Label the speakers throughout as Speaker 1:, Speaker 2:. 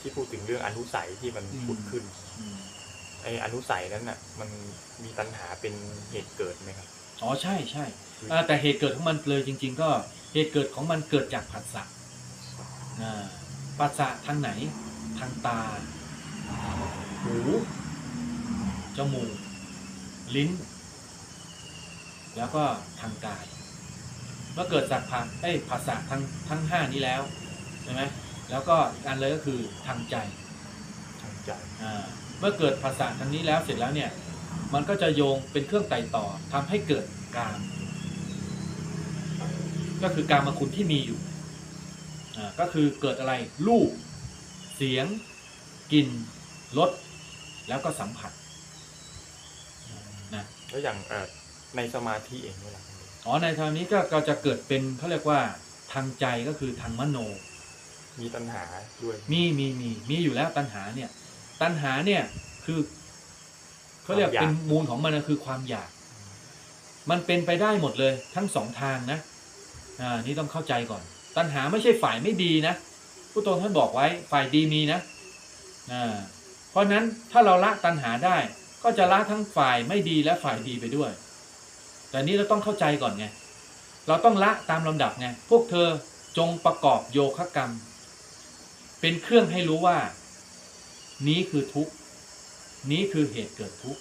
Speaker 1: ที่พูดถึงเรื่องอนุสัยที่มัน
Speaker 2: อืม
Speaker 1: ผุดขึ้น
Speaker 2: อืม
Speaker 1: ไออนุสัยนั้นน่ะ มันมีตัณหาเป็นเหตุเกิดไหมครับ
Speaker 2: อ๋อใช่ใช่อ่าแต่เหตุเกิดของมันเลยจริง ๆ ก็เหตุเกิดของมันเกิดจากผัสสะอ่าผัสสะทางไหน ทางตา หูจมูกลิ้น แล้วก็ทางกายเมื่อเกิดจากผัสเอ้ยผัสสะทั้งทั้งห้านี้แล้วใช่ไหม แล้วก็อีกอันเลยก็คือทางใจ
Speaker 1: ทางใจ
Speaker 2: อ่าเมื่อเกิดภาษาทางนี้แล้วเสร็จแล้วเนี่ย มันก็จะโยงเป็นเครื่องไต่ต่อทำให้เกิดกามก็คือการมาคุณที่มีอยู่อ่าก็คือเกิดอะไรรูปเสียงกลิ่นรสแล้วก็สัมผัสนะ
Speaker 1: แล้วอย่างเอ่อในสมาธิเองเนี่ยล่ะ
Speaker 2: อ๋อในทางนี้ก็ก็จะเกิดเป็นเขาเรียกว่าทางใจก็คือทางมโน
Speaker 1: มีตัณหาด้วย
Speaker 2: มีมีมีมีอยู่แล้วตัณหาเนี่ย ตัณหาเนี่ยคือเขาเรียกเป็นมูลของมันนะคือความอยาก มันเป็นไปได้หมดเลย ทั้งสองทางนะ อ่า นี่ต้องเข้าใจก่อน ตัณหาไม่ใช่ฝ่ายไม่ดีนะผู้ตรงท่านบอกไว้ฝ่ายดีมีนะอ่าเพราะฉะนั้นถ้าเราละตัณหาได้ ก็จะละทั้งฝ่ายไม่ดีและฝ่ายดีไปด้วย แต่นี้เราต้องเข้าใจก่อนไงเราต้องละตามลำดับไงพวกเธอจงประกอบโยคะกรรม เป็นเครื่องให้รู้ว่า นี้คือทุกข์ นี้คือเหตุเกิดทุกข์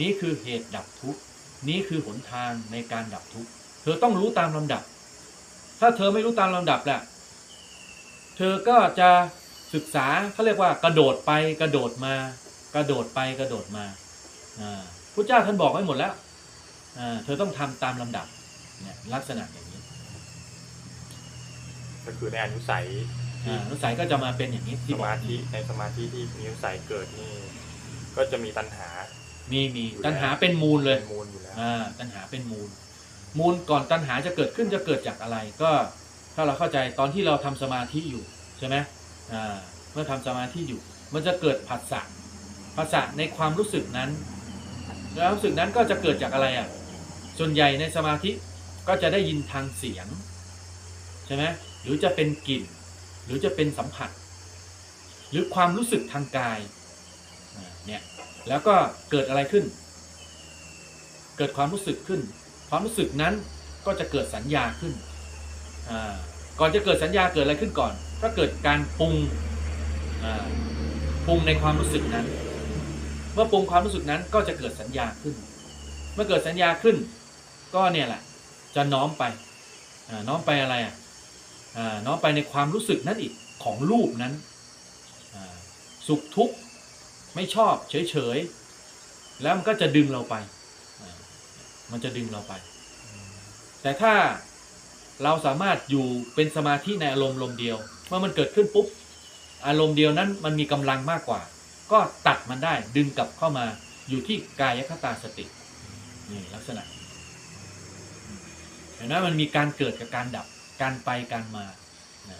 Speaker 2: นี้คือเหตุดับทุกข์ นี้คือหนทางในการดับทุกข์ เธอต้องรู้ตามลำดับ ถ้าเธอไม่รู้ตามลำดับแหละเธอก็จะศึกษาเขาเรียกว่ากระโดดไปกระโดดมา กระโดดไปกระโดดมาพระเจ้าท่านบอกไว้หมดแล้วเธอต้องทำตามลำดับเนี่ยลักษณะอย่างนี้
Speaker 1: ก็คือในอนุสัย
Speaker 2: นุสัยก็จะมาเป็นอย่างนี้
Speaker 1: ส
Speaker 2: ที่บอก
Speaker 1: มาธิในสมาธิที่มีอนุสัยเกิดนี่ ก็จะมีตัณหา
Speaker 2: มีมี
Speaker 1: อยู่แล้ว
Speaker 2: ตัณหาเป็นมูลเลย
Speaker 1: เป็นมูลอยู่แล้ว
Speaker 2: อ่าตัณหาเป็นมูล มูลก่อนตัณหาจะเกิดขึ้นจะเกิดจากอะไรก็ ถ้าเราเข้าใจตอนที่เราทำสมาธิอยู่ใช่ไหมอ่าเมื่อทำสมาธิอยู่ มันจะเกิดผัสสะผัสสะในความรู้สึกนั้น แล้วรู้สึกนั้นก็จะเกิดจากอะไรอะส่วนใหญ่ในสมาธิก็จะได้ยินทางเสียงใช่ไหมหรือจะเป็นกลิ่น หรือจะเป็นสัมผัส หรือความรู้สึกทางกายเนี่ยแล้วก็เกิดอะไรขึ้น เกิดความรู้สึกขึ้น ความรู้สึกนั้นก็จะเกิดสัญญาขึ้นก่อนจะเกิดสัญญาเกิดอะไรขึ้นก่อน ก็เกิดการปรุงปรุงในความรู้สึกนั้น เมื่อปรุงความรู้สึกนั้นก็จะเกิดสัญญาขึ้น เมื่อเกิดสัญญาขึ้น ก็เนี่ยแหละจะน้อมไปน้อมไปอะไรอะ อ่าน้อมไปในความรู้สึกนั้นอีกของรูปนั้น สุขทุกข์ไม่ชอบเฉยๆ แล้วมันก็จะดึงเราไป มันจะดึงเราไป แต่ถ้าเราสามารถอยู่เป็นสมาธิในอารมณ์ลมเดียว เมื่อมันเกิดขึ้นปุ๊บ อารมณ์เดียวนั้นมันมีกำลังมากกว่า ก็ตัดมันได้ดึงกลับเข้ามาอยู่ที่กายคตาสตินี่ลักษณะเห็นไหมมันมีการเกิดกับการดับ การไปการมานะ